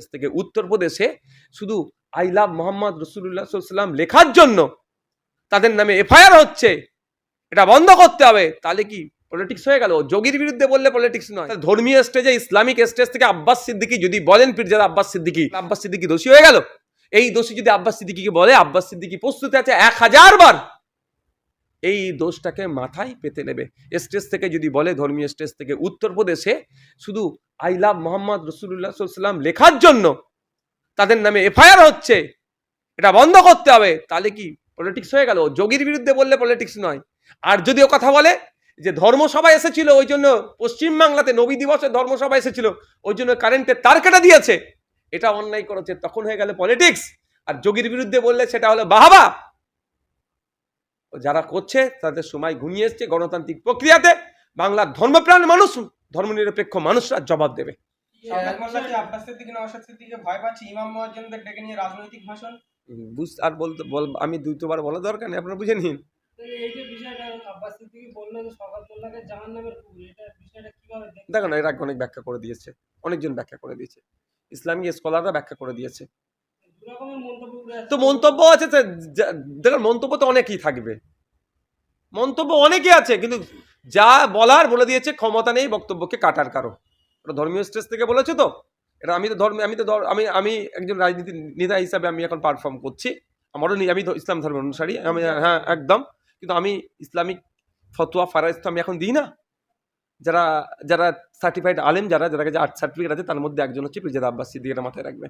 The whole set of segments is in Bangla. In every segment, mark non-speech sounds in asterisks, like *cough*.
দেশ থেকে উত্তরপ্রদেশে শুধু আই লাভ মোহাম্মদ রসুল্লাহ সাল্লাম লেখার জন্য তাদের নামে এফআইআর হচ্ছে, এটা বন্ধ করতে হবে, তাহলে কি পলিটিক্স হয়ে গেল? যোগীর বিরুদ্ধে বললে পলিটিক্স নয়। ধর্মীয় স্টেজে ইসলামিক স্টেজ থেকে আব্বাস সিদ্দিকি যদি বলেন পীরজাদা আব্বাস সিদ্দিকি আব্বাস সিদ্দিকি দোষী হয়ে গেল? এই দোষী যদি আব্বাস সিদ্দিকিকে বলে, আব্বাস সিদ্দিকি প্রস্তুত আছে এক হাজার বার। এই দোষটাকে মাথায় পেতে নেবে। স্টেজ থেকে যদি বলে ধর্মীয় স্টেজ থেকে উত্তরপ্রদেশে শুধু আই লাভ মোহাম্মদ রসুল্লাহ সাল্লাম লেখার জন্য তাদের নামে এফআইআর হচ্ছে, এটা বন্ধ করতে হবে, তাহলে কি পলিটিক্স হয়ে গেল? যোগীর বিরুদ্ধে বললে পলিটিক্স নয়। আর যদিও কথা বলে যে ধর্মসভা এসেছিল, ওই জন্য পশ্চিমবাংলাতে নবী দিবসে ধর্মসভা এসেছিল, ওই জন্য কারেন্টের তার কেটে দিয়েছে, এটা অন্যায় করেছে, তখন হয়ে গেল পলিটিক্স আর যোগীর বিরুদ্ধে বললে সেটা হলো বাহাবা। যারা করছে তাদের সময় ঘুমিয়ে এসছে গণতান্ত্রিক প্রক্রিয়াতে। বাংলার ধর্মপ্রাণ মানুষ ধর্মনিরপেক্ষ মানুষরা জবাব দেবে। আর বলতে বল আমি দুইবার বলা দরকার নেই আপনারা বুঝে নিন। তো এই যে বিষয়টা আব্বাস সিদ্দিকী বলল যে শওকত মোল্লাকে জাহান্নামের কুকুর এটা বিষয়টা কীভাবে দেখবেন দেখো না এর আগে অনেক ব্যাখ্যা করে দিয়েছে অনেকজন ব্যাখ্যা করে দিয়েছে। ইসলামিক স্কলাররা ব্যাখ্যা করে দিয়েছে। তো মন্তব্য আছে দেখুন, মন্তব্য তো অনেকই থাকবে। মন্তব্য অনেকই আছে, কিন্তু যা বলার বলে দিয়েছে, ক্ষমতা নেই বক্তব্যকে কাটার কারও ওটা ধর্মীয় স্টেজ থেকে বলেছে তো? এটা আমি তো ধর্ম, আমি তো আমি আমি একজন রাজনীতি নেতা হিসাবে আমি এখন পারফর্ম করছি। আমারও আমি ইসলাম ধর্মের অনুসারী, আমি হ্যাঁ একদম। কিন্তু আমি ইসলামিক ফতোয়া, ফারাইজ তো আমি এখন দিই না। যারা যারা সার্টিফাইড আলেম, যারা যারা কাছে আর্ট সার্টিফিকেট আছে, তার মধ্যে একজন হচ্ছে পিরজাদা আব্বাস সিদ্দিকের মাথায় রাখবে।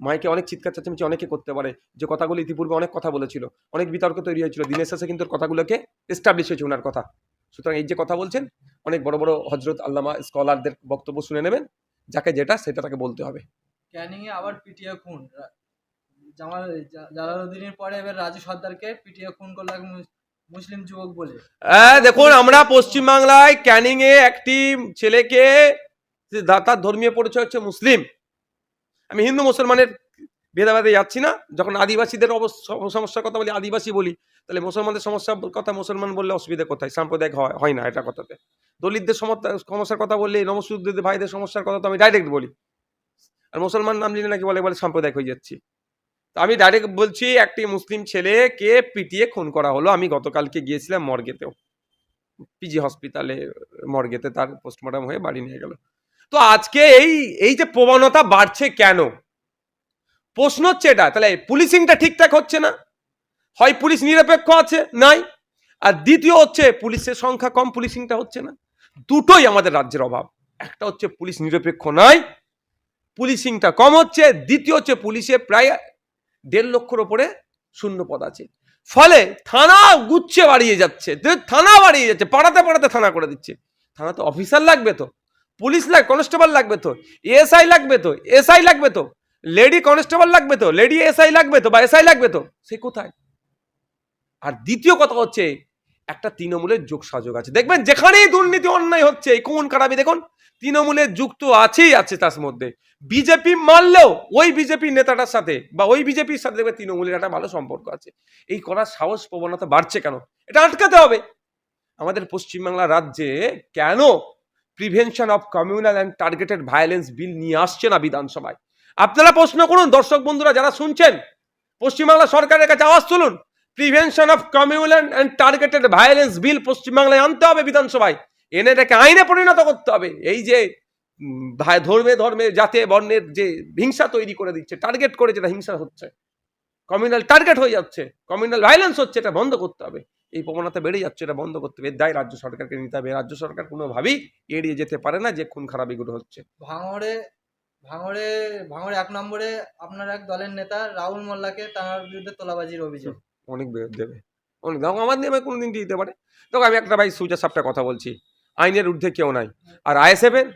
মাইকে অনেক চিৎকার চাচামেচি অনেকে করতে পারে। যে কথাগুলো ইতিপূর্বে অনেক কথা বলেছিল অনেক বিতর্ক তৈরি হয়েছিল। দিনের শেষে কিন্তু কথাগুলোকে এস্টাবলিশ হয়েছে ওনার কথা। সুতরাং এই যে কথা বলছেন অনেক বড় বড় হজরত আল্লামা স্কলারদের বক্তব্য শুনে নেবেন। যাকে যেটা সেটা তাকে বলতে হবে। ক্যানিং এ আবার পিটিয়ে খুন। জামাল জালালউদ্দিনের পরে এবার রাজু সর্দারকে পিটিয়ে খুন করল মুসলিম যুবক বলে। হ্যাঁ দেখুন আমরা পশ্চিমবাংলায় ক্যানিং এ একটি ছেলেকে তার ধর্মীয় পরিচয় হচ্ছে মুসলিম। আমি হিন্দু মুসলমানের ভেদাভেদে যাচ্ছি না। যখন আদিবাসীদের সমস্যার কথা বলি, আদিবাসী বলি, তাহলে মুসলমানদের সমস্যার কথা মুসলমান বললে অসুবিধা কোথায়? সাম্প্রদায়িক হয় হয় না এটা কথাতে। দলিতদের সমস্যা- সমস্যার কথা বললে নমসুদ্দের ভাইদের সমস্যার কথা তো আমি ডাইরেক্ট বলি। আর মুসলমান নাম নিলে নাকি বলে বলে সাম্প্রদায়িক হয়ে যাচ্ছি। তো আমি ডাইরেক্ট বলছি, একটি মুসলিম ছেলেকে পিটিয়ে খুন করা হলো। আমি গতকালকে গিয়েছিলাম মর্গেতেও। পিজি হসপিটালে মর্গেতে তার পোস্টমর্টম হয়ে বাড়ি নিয়ে গেল। তো আজকে এই এই যে প্রবণতা বাড়ছে কেন? প্রশ্ন হচ্ছে এটা, তাহলে পুলিশিংটা ঠিকঠাক হচ্ছে না? হয় পুলিশ নিরপেক্ষ আছে? নাই। আর দ্বিতীয় হচ্ছে পুলিশের সংখ্যা কম, পুলিশিংটা হচ্ছে না। দুটোই আমাদের রাজ্যের অভাব। একটা হচ্ছে পুলিশ নিরপেক্ষ নয় পুলিশিংটা কম হচ্ছে। দ্বিতীয় হচ্ছে পুলিশে প্রায় দেড় লক্ষর ওপরে শূন্য পদ আছে। ফলে থানা গুচ্ছে বাড়িয়ে যাচ্ছে। থানা বাড়িয়ে যাচ্ছে, পাড়াতে পাড়াতে থানা করে দিচ্ছে। থানাতে অফিসার লাগবে তো। পুলিশ লাগ কনস্টেবল লাগবে তো এসআই লাগবে তো, এসআই লাগবে তো, লেডি কনস্টেবল লাগবে তো, লেডি এসআই লাগবে তো বা এসআই লাগবে তো, সে কোথায়? আর দ্বিতীয় কথা হচ্ছে, একটা তৃণমূলের যোগ সাযোগ আছে। দেখবেন যেখানেই দুর্নীতি, অন্যায় হচ্ছে কোন কারাবি দেখুন, তৃণমূলের যুগ তো আছেই আছে তার মধ্যে। বিজেপি মারলেও ওই বিজেপি নেতাটার সাথে বা ওই বিজেপির সাথে দেখবে তৃণমূলের একটা ভালো সম্পর্ক আছে। এই করার সাহস, প্রবণতা বাড়ছে কেন? এটা আটকাতে হবে। আমাদের পশ্চিমবাংলা রাজ্যে কেন prevention of communal and targeted violence bill নিয়ে আসছে না বিধানসভায়। আপনারা প্রশ্ন করুন, দর্শক বন্ধুরা যারা শুনছেন, পশ্চিমবাংলা সরকারের কাছে আওয়াজ তুলুন। Prevention of communal and targeted violence bill পশ্চিমবাংলায় আনতে হবে বিধানসভায়। এনে এটাকে আইনে পরিণত করতে হবে। এই যে ধর্মে ধর্মে, জাতে, বর্ণের যে হিংসা তৈরি করে দিচ্ছে টার্গেট করে যেটা হিংসা হচ্ছে। কমিউনাল টার্গেট হয়ে যাচ্ছে কমিউনাল ভায়োলেন্স হচ্ছে, এটা বন্ধ করতে হবে। এই প্রবণতা বেড়ে যাচ্ছে এটা বন্ধ করতে হবে। দায় রাজ্য সরকারকে নিতে হবে। রাজ্য সরকার কোনোভাবেই এড়িয়ে যেতে পারে না যে খুন খারাপিগুলো হচ্ছে। ভাঙড়ে ভাঙড়ে ভাঙড়ে এক নম্বরে আপনার এক দলের নেতা রাহুল মোল্লাকে তার বিরুদ্ধে তোলাবাজির অভিযোগ। অনেক দেবে। অনেক দেখো আমার নিয়ে কোনো দিন দিতে পারে? দেখো আমি একটা ভাই সুজা সাপটা কথা বলছি। আইনের ঊর্ধ্বে কেউ নাই। আর আইএসএফ এর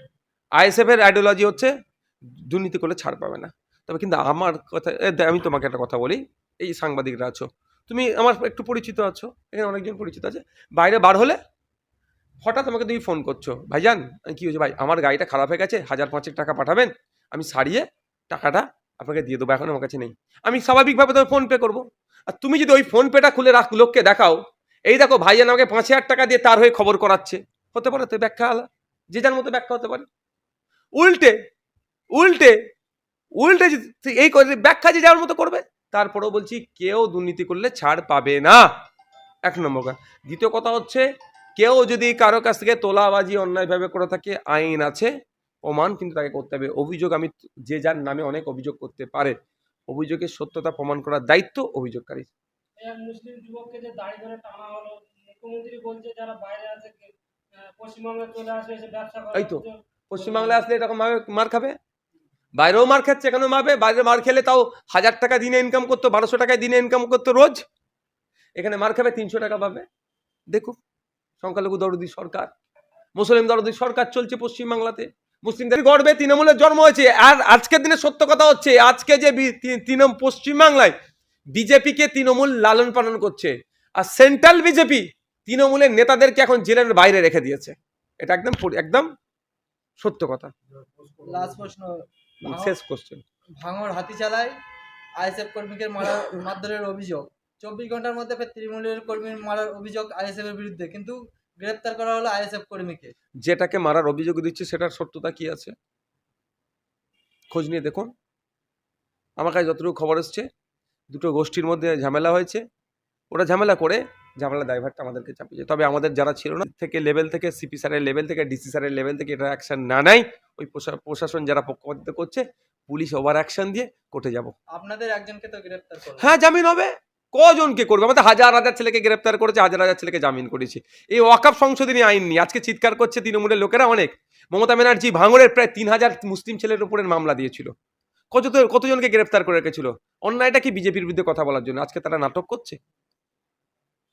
আইএসএফ এর আইডিওলজি হচ্ছে দুর্নীতি করলে ছাড় পাবে না। তবে কিন্তু আমার কথা আমি তোমাকে একটা কথা বলি। এই সাংবাদিকরা আছো তুমি আমার একটু পরিচিত আছো, এখানে অনেকজন পরিচিত আছে। বাইরে বার হলে হঠাৎ আমাকে তুমি ফোন করছ, ভাইজান কি হয়েছে? ভাই, আমার গাড়িটা খারাপ হয়ে গেছে, হাজার পাঁচেক টাকা পাঠাবেন, আমি সারিয়ে টাকাটা আপনাকে দিয়ে দেবো, এখন আমার কাছে নেই। আমি স্বাভাবিকভাবে তো ফোন পে করব। আর তুমি যদি ওই ফোন পেটা খুলে রাখ, লোককে দেখাও, এই দেখো, ভাইজান আমাকে পাঁচ হাজার টাকা দিয়ে তার হয়ে খবর করাচ্ছে। হতে পারে তো ব্যাখ্যা আলা যে যার মতো ব্যাখ্যা হতে পারে। উল্টে উল্টে উল্টে এই ব্যাখ্যা যে যাওয়ার মতো করবে তারপরেও বলছি কেউ দুর্নীতি করলে ছাড় পাবে না। এক নম্বর কথা। দ্বিতীয় কথা হচ্ছে কেউ যদি কারও কাছ থেকে তোলাবাজি অন্যায়ভাবে করে থাকে আইন আছে প্রমাণ কিন্তু তাকে করতে হবে। অভিযোগ আমি যে যার নামে অনেক অভিযোগ করতে পারে। অভিযোগের সত্যতা প্রমাণ করার দায়িত্ব অভিযোগকারী। এই মুসলিম যুবককে যে দাড়ি ধরে টানা হলো মুখ্যমন্ত্রী বলছে যারা বাইরে আছে আহ, চলে আসবে ব্যবসা এই তো। পশ্চিমবাংলায় আসলে এরকম মার খাবে? বাইরেও মার খাচ্ছে, এখানেও মারবে। বাইরে মার খেলে তাও হাজার টাকা দিনে ইনকাম করতো, বারোশো টাকায় দিনে ইনকাম করতো রোজ। এখানে মার খাবে, তিনশো টাকা পাবে। দেখুন, সংখ্যালঘু দরদি সরকার, মুসলিম দরদি সরকার চলছে পশ্চিমবাংলাতে। মুসলিমদের গর্বে তৃণমূলের জন্ম হয়েছে। আর আজকের দিনে সত্য কথা হচ্ছে, আজকে যে তৃণমূল পশ্চিমবাংলায় বিজেপিকে তৃণমূল লালন পালন করছে, আর সেন্ট্রাল বিজেপি তৃণমূলের নেতাদেরকে এখন জেলের বাইরে রেখে দিয়েছে। এটা একদম একদম সত্য কথা। লাস্ট প্রশ্ন শেষ কোশ্চেন ভাঙর হাতি চালায় আইএসএফ কর্মীকে মারার *coughs* মারধরের অভিযোগ। চব্বিশ ঘণ্টার মধ্যে তৃণমূলের কর্মীর মারার অভিযোগ আইএসএফ এর বিরুদ্ধে কিন্তু গ্রেপ্তার করা হলো আইএসএফ কর্মীকে। যেটাকে মারার অভিযোগ দিচ্ছে সেটার সত্যতা কি আছে? খোঁজ নিয়ে দেখুন। আমার কাছে যতটুকু খবর এসছে দুটো গোষ্ঠীর মধ্যে ঝামেলা হয়েছে। ওরা ঝামেলা করে ঝামেলা দায়ভারটা আমাদেরকে চাপিয়েছে তবে আমাদের যারা ছিল না থেকে লেভেল থেকে সিপি স্যারের লেভেল থেকে ডিসি স্যারের লেভেল থেকে এটা অ্যাকশন না নেয় ওই প্রশাসন যারা পক্ষপাতিত্ব করছে পুলিশ ওভার অ্যাকশন দিয়ে কোর্টে যাব। আপনাদের একজনকে তো গ্রেপ্তার করল হ্যাঁ জামিন হবে। কজনকে করবে? আমাদের হাজার হাজার ছেলেকে গ্রেপ্তার করেছে হাজার হাজার ছেলেকে জামিন করেছে। এই ওয়াকাপ সংশোধনী আইন নিয়ে আজকে চিৎকার করছে তৃণমূলের লোকেরা অনেক। মমতা ব্যানার্জি ভাঙড়ের প্রায় তিন হাজার মুসলিম ছেলের উপরে মামলা দিয়েছিল। কত কতজনকে গ্রেপ্তার করে রেখেছিল? অন্যায়টা কি বিজেপির বিরুদ্ধে কথা বলার জন্য? আজকে তারা নাটক করছে?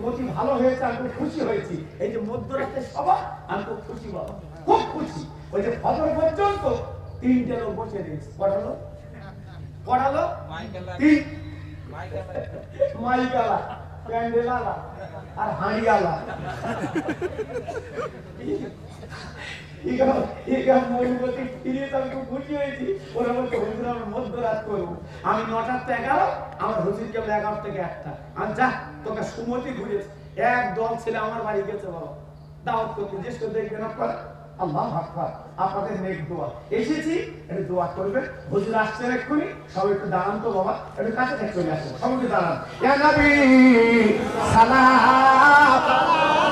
মতি ভালো হয়েছে আমি খুব খুশি হয়েছি। এই যে মধ্যরাতে সবা আমি খুব খুশি বাবা খুব খুশি। ওই যে ফজর পর্যন্ত তিনটে লোক বসে দিয়েছে পড়ালো? পড়ালো? মাইকালা মাইকালা আমি নটার থেকে এগারো, আমার হুজুর কেবল এগারো থেকে একটা। আর যা, তোকে সুমতি ঘুরেছে। এক দল ছেলে আমার বাড়ি গেছে, বাবা। দাওয়াত করতে, জিজ্ঞেস দেখবেন আপনারা আল্লাহ আকবার। আপনাদের নেক দোয়া। এসেছি, একটু দোয়া করবেন। হুজুর আসছেন এক্ষুনি, সবাই একটু দাঁড়ান তো বাবা। একটু কাছে থেকে চলে আসেন। সবাই একটু দাঁড়ান সালাম।